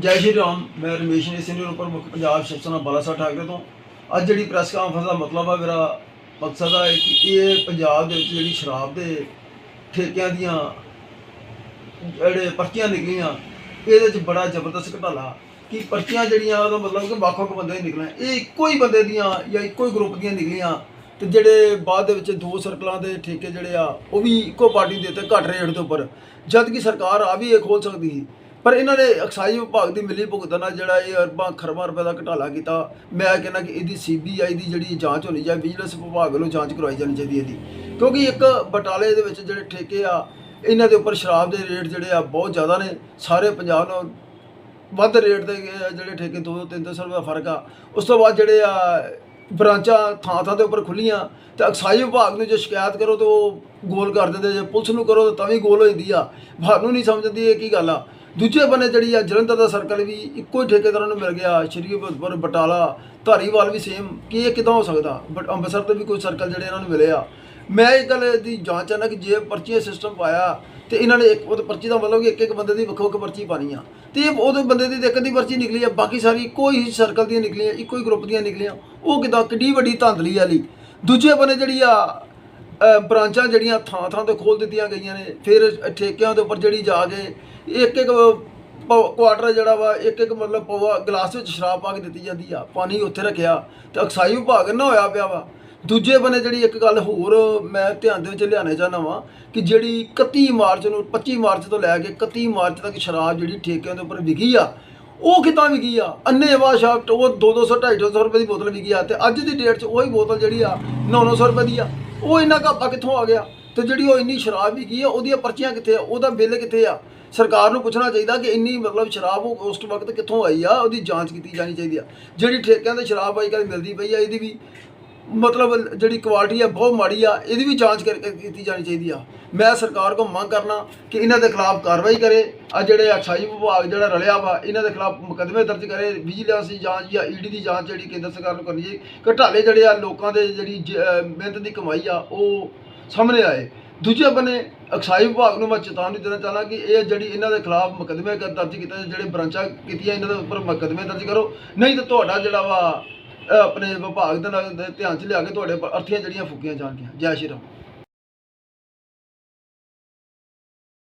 ਜੈ ਸ਼੍ਰੀ ਰਾਮ, ਮੈਂ ਰਮੇਸ਼ ਨੇ ਸੀਨੀਅਰ ਉਪਰ ਮੁੱਖ ਪੰਜਾਬ ਸ਼ਿਵਸੈਨਾ ਬਾਲਾਸਾ ਠਾਕਰੇ ਤੋਂ। ਅੱਜ ਜਿਹੜੀ ਪ੍ਰੈਸ ਕਾਨਫਰੰਸ ਦਾ ਮਤਲਬ ਆ, ਮੇਰਾ ਮਕਸਦ ਆ ਕਿ ਇਹ ਪੰਜਾਬ ਦੇ ਵਿੱਚ ਜਿਹੜੀ ਸ਼ਰਾਬ ਦੇ ਠੇਕਿਆਂ ਦੀਆਂ ਜਿਹੜੇ ਪਰਚੀਆਂ ਨਿਕਲੀਆਂ, ਇਹਦੇ ਵਿੱਚ ਬੜਾ ਜ਼ਬਰਦਸਤ ਘਟਾਲਾ ਕਿ ਪਰਚੀਆਂ ਜਿਹੜੀਆਂ ਉਹਦਾ ਮਤਲਬ ਕਿ ਵੱਖ-ਵੱਖ ਬੰਦੇ ਦੀ ਨਿਕਲੀਆਂ। ਇਹ ਇੱਕੋ ਹੀ ਬੰਦੇ ਦੀਆਂ ਜਾਂ ਇੱਕੋ ਹੀ ਗਰੁੱਪ ਦੀਆਂ ਨਿਕਲੀਆਂ ਤੇ ਜਿਹੜੇ ਬਾਅਦ ਦੇ ਵਿੱਚ ਦੋ ਸਰਕਲਾਂ ਦੇ ਠੇਕੇ ਜਿਹੜੇ ਆ, ਉਹ ਵੀ ਇੱਕੋ ਪਾਰਟੀ ਦੇ ਉੱਤੇ ਘੱਟ ਰੇਟ ਦੇ ਉੱਪਰ। ਜਦ ਕਿ ਸਰਕਾਰ ਆ ਵੀ ਇਹ ਖੋਲ ਸਕਦੀ। ਸੀ ਪਰ ਇਹਨਾਂ ਨੇ ਐਕਸਾਈਜ਼ ਵਿਭਾਗ ਦੀ ਮਿਲੀ ਭੁਗਤਣ ਨਾਲ ਜਿਹੜਾ ਇਹ ਅਰਬਾਂ ਖਰਬਾਂ ਰੁਪਏ ਦਾ ਘਟਾਲਾ ਕੀਤਾ। ਮੈਂ ਕਹਿੰਦਾ ਕਿ ਇਹਦੀ ਸੀਬੀਆਈ ਦੀ ਜਿਹੜੀ ਜਾਂਚ ਹੋਣੀ ਚਾਹੀਦੀ ਵਿਜੀਲੈਂਸ ਵਿਭਾਗ ਵੱਲੋਂ ਜਾਂਚ ਕਰਵਾਈ ਜਾਣੀ ਚਾਹੀਦੀ ਇਹਦੀ। ਕਿਉਂਕਿ ਇੱਕ ਬਟਾਲੇ ਦੇ ਵਿੱਚ ਜਿਹੜੇ ਠੇਕੇ ਆ, ਇਹਨਾਂ ਦੇ ਉੱਪਰ ਸ਼ਰਾਬ ਦੇ ਰੇਟ ਜਿਹੜੇ ਆ ਬਹੁਤ ਜ਼ਿਆਦਾ ਨੇ। ਸਾਰੇ ਪੰਜਾਬ ਨਾਲ ਵੱਧ ਰੇਟ ਦੇ ਆ ਜਿਹੜੇ ਠੇਕੇ 2 ਤੋਂ 300 ਰੁਪਏ ਦਾ ਫ਼ਰਕ ਆ। ਉਸ ਤੋਂ ਬਾਅਦ ਜਿਹੜੇ ਆ ਬ੍ਰਾਂਚਾਂ ਥਾਂ ਥਾਂ ਦੇ ਉੱਪਰ ਖੁੱਲੀਆਂ ਤੇ ਐਕਸਾਈਜ਼ ਵਿਭਾਗ ਨੂੰ ਜੇ ਸ਼ਿਕਾਇਤ ਕਰੋ ਤਾਂ ਉਹ ਗੋਲ ਕਰ ਦਿੰਦੇ ਜੇ ਪੁਲਿਸ ਨੂੰ ਕਰੋ ਤਾਂ ਤਾਂ ਵੀ ਗੋਲ ਹੋ ਜਾਂਦੀ ਆ। ਸਾਨੂੰ ਨਹੀਂ ਸਮਝਦੀ ਇਹ ਕੀ ਗੱਲ ਆ। ਦੂਜੇ ਬੰਨੇ ਜਿਹੜੀ ਆ ਜਲੰਧਰ ਦਾ ਸਰਕਲ ਵੀ ਇੱਕੋ ਹੀ ਠੇਕੇਦਾਰਾਂ ਨੂੰ ਮਿਲ ਗਿਆ। ਸ਼੍ਰੀ ਭਗਤਪੁਰ ਬਟਾਲਾ, ਧਾਰੀਵਾਲ ਵੀ ਸੇਮ ਕਿ ਇਹ ਕਿਦਾਂ ਹੋ ਸਕਦਾ? ਬਟ ਅੰਮ੍ਰਿਤਸਰ ਤੋਂ ਵੀ ਕੋਈ ਸਰਕਲ ਜਿਹੜੇ ਇਹਨਾਂ ਨੂੰ ਮਿਲੇ ਆ। ਮੈਂ ਇਹ ਗੱਲ ਦੀ ਜਾਂਚ ਚਾਹੁੰਦਾ ਕਿ ਜੇ ਪਰਚੀ ਸਿਸਟਮ ਪਾਇਆ ਤੇ ਇਹਨਾਂ ਨੇ ਇੱਕ ਉਹ ਪਰਚੀ ਦਾ ਮਤਲਬ ਕਿ ਇੱਕ ਇੱਕ ਬੰਦੇ ਦੀ ਵੱਖੋ ਵੱਖ ਪਰਚੀ ਪਾਣੀ ਆ। ਤੇ ਇਹ ਉਹਦੇ ਬੰਦੇ ਦੀ ਇੱਕ ਦੀ ਪਰਚੀ ਨਿਕਲੀ ਆ ਬਾਕੀ ਸਾਰੀ ਇੱਕੋ ਹੀ ਸਰਕਲ ਦੀਆਂ ਨਿਕਲੀਆਂ ਇੱਕੋ ਹੀ ਗਰੁੱਪ ਦੀਆਂ ਨਿਕਲੀਆਂ। ਉਹ ਕਿਦਾਂ ਕਿੱਡੀ ਵੱਡੀ ਧਾਂਦਲੀ ਵਾਲੀ। ਦੂਜੇ ਬੰਨੇ ਜਿਹੜੀ ਆ ਅ, ਬ੍ਰਾਂਚਾਂ ਜਿਹੜੀਆਂ ਥਾਂ ਥਾਂ ਤੇ ਖੋਲ ਦਿੱਤੀਆਂ ਗਈਆਂ ਨੇ ਫਿਰ ਠੇਕਿਆਂ ਦੇ ਉੱਪਰ ਜਿਹੜੀ ਜਾ ਕੇ ਇੱਕ ਇੱਕ ਪ- ਕੁਆਟਰ ਜਿਹੜਾ ਵਾ ਇੱਕ ਇੱਕ ਮਤਲਬ ਪਵਾ ਗਲਾਸ ਵਿੱਚ ਸ਼ਰਾਬ ਪਾ ਕੇ ਦਿੱਤੀ ਜਾਂਦੀ ਆ ਪਾਣੀ ਉੱਥੇ ਰੱਖਿਆ। ਤੇ ਅਕਸਾਈ ਵਿਭਾਗ ਨਾ ਹੋਇਆ ਪਿਆ ਵਾ ਦੂਜੇ ਬੰਨੇ ਜਿਹੜੀ ਇੱਕ ਗੱਲ ਹੋਰ ਮੈਂ ਧਿਆਨ ਦੇ ਵਿੱਚ ਲਿਆਉਣਾ ਚਾਹੁੰਦਾ ਵਾਂ ਕਿ ਜਿਹੜੀ 31 ਮਾਰਚ ਨੂੰ 25 ਮਾਰਚ ਤੋਂ ਲੈ ਕੇ 31 ਮਾਰਚ ਤੱਕ ਸ਼ਰਾਬ ਜਿਹੜੀ ਠੇਕਿਆਂ ਦੇ ਉੱਪਰ ਵਿਕੀ ਆ, ਉਹ ਕਿੱਦਾਂ ਵਿਕੀ ਆ? ਅੰਨੇਵਾਹ ਸ਼ਾਪ ਉਹ 2-200 250 ਰੁਪਏ ਦੀ ਬੋਤਲ ਵਿਕੀ ਆ ਤੇ ਅੱਜ ਦੀ ਡੇਟ 'ਚ ਉਹੀ ਬੋਤਲ ਜਿਹੜੀ ਆ 900 ਰੁਪਏ ਦੀ ਆ। ਉਹ ਇੰਨਾ ਘਾਟਾ ਕਿੱਥੋਂ ਆ ਗਿਆ? ਤੇ ਜਿਹੜੀ ਉਹ ਇੰਨੀ ਸ਼ਰਾਬ ਵਿਕੀ ਆ, ਉਹਦੀਆਂ ਪਰਚੀਆਂ ਕਿੱਥੇ ਆ? ਉਹਦਾ ਬਿੱਲ ਕਿੱਥੇ ਆ? ਸਰਕਾਰ ਨੂੰ ਪੁੱਛਣਾ ਚਾਹੀਦਾ ਕਿ ਇੰਨੀ ਮਤਲਬ ਸ਼ਰਾਬ ਉਸ ਵਕਤ ਕਿੱਥੋਂ ਆਈ ਆ? ਉਹਦੀ ਜਾਂਚ ਕੀਤੀ ਜਾਣੀ ਚਾਹੀਦੀ ਆ। ਜਿਹੜੀ ਠੇਕਿਆਂ ਤੇ ਸ਼ਰਾਬ ਆਈ ਕੱਲ੍ਹ ਮਿਲਦੀ ਪਈ ਆ, ਇਹਦੀ ਵੀ। ਮਤਲਬ ਜਿਹੜੀ ਕੁਆਲਿਟੀ ਆ, ਬਹੁਤ ਮਾੜੀ ਆ, ਇਹਦੀ ਵੀ ਜਾਂਚ ਕਰ, ਕਰ- ਕੀਤੀ ਜਾਣੀ ਚਾਹੀਦੀ ਆ। ਮੈਂ ਸਰਕਾਰ ਕੋਲ ਮੰਗ ਕਰਨਾ ਕਿ ਇਹਨਾਂ ਦੇ ਖਿਲਾਫ ਕਾਰਵਾਈ ਕਰੇ। ਆ ਜਿਹੜੇ ਅਛਾਈ ਵਿਭਾਗ ਜਿਹੜਾ ਰਲਿਆ ਵਾ, ਇਹਨਾਂ ਦੇ ਖਿਲਾਫ ਮੁਕੱਦਮੇ ਦਰਜ ਕਰੇ। ਵਿਜੀਲੈਂਸ ਦੀ ਜਾਂਚ ਜਾਂ ਈਡੀ ਦੀ ਜਾਂਚ ਜਿਹੜੀ ਕੇਂਦਰ ਸਰਕਾਰ ਨੂੰ ਕਰਨੀ ਚਾਹੀਦੀ। ਘਟਾਲੇ ਜਿਹੜੇ ਆ, ਲੋਕਾਂ ਦੇ ਜਿਹੜੀ ਜ- ਮਿਹਨਤ ਦੀ ਕਮਾਈ ਆ, ਉਹ ਸਾਹਮਣੇ ਆਏ। ਦੂਜੇ ਬੰਨੇ ਅਕਸਾਈ ਵਿਭਾਗ ਨੂੰ ਮੈਂ ਚੇਤਾਵਨੀ ਦੇਣਾ ਚਾਹੁੰਦਾ ਕਿ ਇਹ ਜਿਹੜੀ ਇਹਨਾਂ ਦੇ ਖਿਲਾਫ ਮੁਕੱਦਮੇ ਦਰਜ ਕੀਤੇ ਜਿਹੜੇ ਬ੍ਰਾਂਚਾਂ ਕੀਤੀਆਂ, ਇਹਨਾਂ ਦੇ ਉੱਪਰ ਮੁਕੱਦਮੇ ਦਰਜ ਕਰੋ। ਨਹੀਂ ਤਾਂ ਤੁਹਾਡਾ ਜਿਹੜਾ ਵਾ ਆਪਣੇ ਵਿਭਾਗ ਦੇ ਨਾਲ ਧਿਆਨ ਚ ਲਿਆ ਕੇ ਤੁਹਾਡੇ ਅਰਥੀਆਂ ਜਿਹੜੀਆਂ ਫੂਕੀਆਂ ਜਾਣਗੀਆਂ। ਜੈ ਸ਼੍ਰੀ ਰਾਮ।